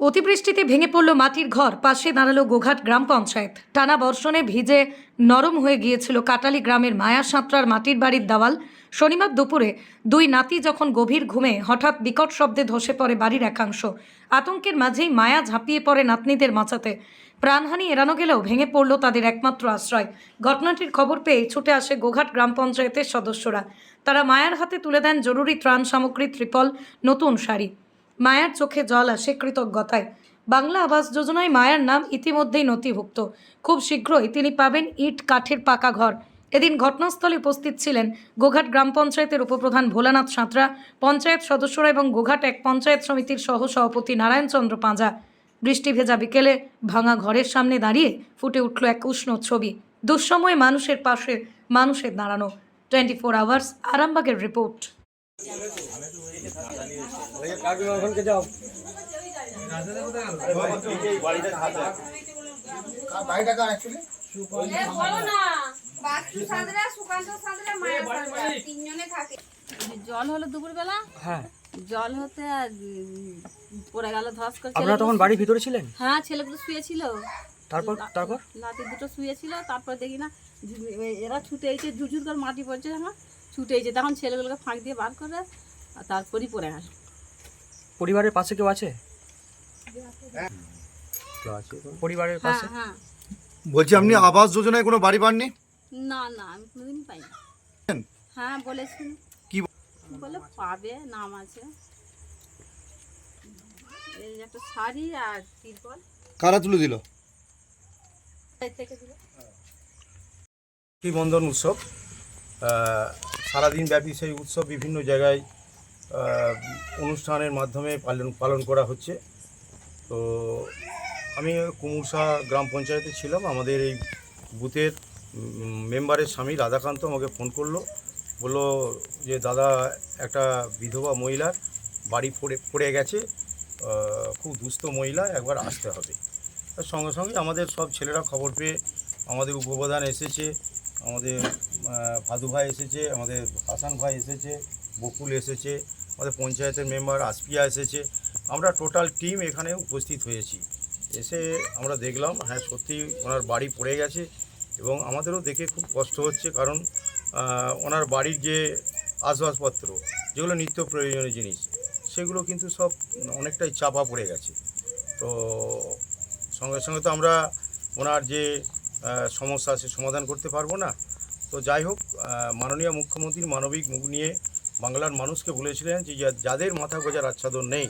অতিবৃষ্টিতে ভেঙে পড়ল মাটির ঘর, পাশে দাঁড়াল গোঘাট গ্রাম পঞ্চায়েত। টানা বর্ষণে ভিজে নরম হয়ে গিয়েছিল কাটালি গ্রামের মায়া সাঁতরার মাটির বাড়ির দেওয়াল। শনিবার দুপুরে দুই নাতি যখন গভীর ঘুমে, হঠাৎ বিকট শব্দে ধসে পড়ে বাড়ির একাংশ। আতঙ্কের মাঝেই মায়া ঝাঁপিয়ে পড়ে নাতনিদের মাচাতে। প্রাণহানি এড়ানো গেলেও ভেঙে পড়ল তাদের একমাত্র আশ্রয়। ঘটনাটির খবর পেয়ে ছুটে আসে গোঘাট গ্রাম পঞ্চায়েতের সদস্যরা। তারা মায়ার হাতে তুলে দেন জরুরি ত্রাণ সামগ্রী ত্রিপল, নতুন শাড়ি। মায়ার চোখে জল আসে কৃতজ্ঞতায়। বাংলা আবাস যোজনায় মায়ার নাম ইতিমধ্যেই নথিভুক্ত। খুব শীঘ্রই তিনি পাবেন ইট, কাঠের পাকা ঘর। এদিন ঘটনাস্থলে উপস্থিত ছিলেন গোঘাট গ্রাম পঞ্চায়েতের উপপ্রধান ভোলানাথ সাঁতরা, পঞ্চায়েত সদস্যরা এবং গোঘাট এক পঞ্চায়েত সমিতির সহ সভাপতি নারায়ণচন্দ্র পাঁজা। বৃষ্টি ভেজা বিকেলে ভাঙা ঘরের সামনে দাঁড়িয়ে ফুটে উঠল এক উষ্ণ ছবি। দুঃসময়ে মানুষের পাশে মানুষের দাঁড়ানো। টোয়েন্টি ফোর আওয়ার্স, আরামবাগের রিপোর্ট। জল হলো দুপুরবেলা হ্যাঁ জল হতে আর পড়ে গেল ধস করে আপনারা তখন বাড়ির ভিতরে ছিলেন? হ্যাঁ ছেলেগুলো শুয়েছিল। তারপর তারপর? নাতি দুটো শুয়েছিল তারপর দেখি না এরা ছুটে এসে ঝুঝুর করে মাটি পড়ছে আমার ছুটে এসে তখন ছেলেগুলোকে ফাঁক দিয়ে বার করে আর তারপরই পরে গেল পরিবারের পাশে কেউ আছে? পরিবারের হ্যাঁ পাশে? হ্যাঁ। বলছি আপনি আবাস যোজনায় কোনো বাড়ি পাননি? না না আমি কোনোদিনই পাইনি। হ্যাঁ বলেছি কি বলে পাবে নাম আছে। এই একটা শাড়ি আর তিরপল। কারা তুলে দিল? এই থেকে দিল। রাখি বন্ধন উৎসব সারাদিন ব্যাপী সেই উৎসব বিভিন্ন জায়গায় অনুষ্ঠানের মাধ্যমে পালন পালন করা হচ্ছে। তো আমি কুমুরসা গ্রাম পঞ্চায়েতে ছিলাম। আমাদের এই বুথের মেম্বারের স্বামী রাধাকান্ত আমাকে ফোন করল। বলল যে, দাদা, একটা বিধবা মহিলার বাড়ি পড়ে পড়ে গেছে। খুব দুস্থ মহিলা, একবার আসতে হবে। তার সঙ্গে সঙ্গে আমাদের সব ছেলেরা খবর পেয়ে আমাদের উপপ্রধান এসেছে। আমাদের ভাদু ভাই এসেছে, আমাদের হাসান ভাই এসেছে, বকুল এসেছে, আমাদের পঞ্চায়েতের মেম্বার আসপিয়া এসেছে। আমরা টোটাল টিম এখানে উপস্থিত হয়েছি। এসে আমরা দেখলাম হ্যাঁ সত্যি ওনার বাড়ি পড়ে গেছে এবং আমাদেরও দেখে খুব কষ্ট হচ্ছে কারণ ওনার বাড়ির যে আসবাবপত্র, যেগুলো নিত্য প্রয়োজনীয় জিনিস, সেগুলো কিন্তু সব অনেকটাই চাপা পড়ে গেছে। তো সঙ্গে সঙ্গে তো আমরা ওনার যে সমস্যা সে সমাধান করতে পারব না। তো যাই হোক মাননীয় মুখ্যমন্ত্রীর মানবিক মুখ নিয়ে বাংলার মানুষকে বলেছিলেন যে যাদের মাথা গোজার আচ্ছাদন নেই,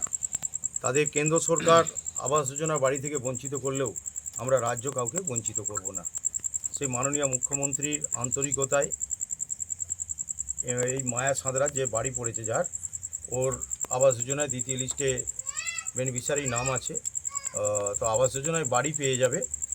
তাদের কেন্দ্র সরকার আবাস যোজনার বাড়ি থেকে বঞ্চিত করলেও আমরা রাজ্য কাউকে বঞ্চিত করব না। সেই মাননীয় মুখ্যমন্ত্রীর আন্তরিকতায়, এই মায়া সাঁতরা যে বাড়ি পড়েছে যার, ওর আবাস যোজনায় দ্বিতীয় লিস্টে বেনিফিশিয়ারি নাম আছে। তো আবাস যোজনায় বাড়ি পেয়ে যাবে।